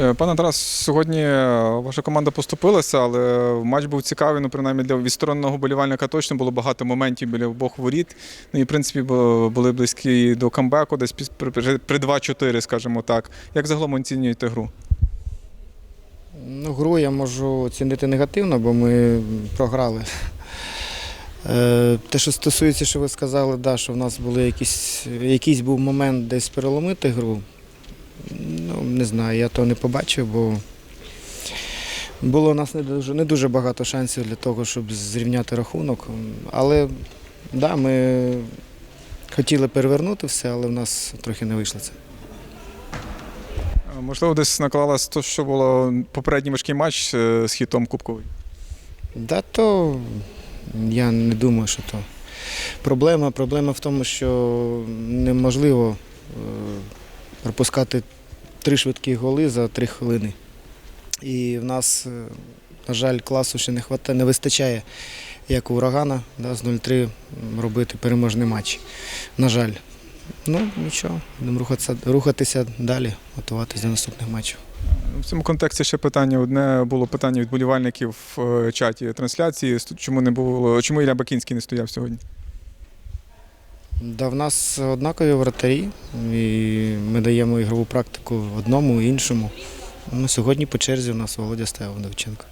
Е, Пане Тарас, сьогодні ваша команда поступилася, але матч був цікавий. Ну, принаймні для відстороненого болівальника точно було багато моментів біля обох воріт. Ну і в принципі були близькі до камбеку, десь при 2-4, скажімо так. Як загалом оцінюєте гру? Ну, гру я можу оцінити негативно, бо ми програли. Е, Те, що стосується, що ви сказали, да, що в нас були якісь, якийсь був момент десь переломити гру. Не знаю, я то не побачив, бо було у нас не дуже, не дуже багато шансів для того, щоб зрівняти рахунок. Але да, ми хотіли перевернути все, але в нас трохи не вийшло це. Можливо, десь наклалось те, що було попередній важкий матч е, з хітом Кубковий. Да, то я не думаю, що то проблема. Проблема в тому, що неможливо е, пропускати три швидкі голи за три хвилини. І в нас, е, на жаль, класу ще не хватає, не вистачає, як у урагана, да, з 0-3 робити переможний матч. На жаль. Ну, нічого, будемо рухатися, рухатися далі, готуватися до наступних матчів. В цьому контексті ще питання. Одне було питання від болівальників в е, чаті трансляції. Чому не було, чому Ілля Бакінський не стояв сьогодні? Да, в нас однакові вратарі, і ми даємо ігрову практику одному іншому. Ну, сьогодні по черзі у нас Володя Стевдовченко.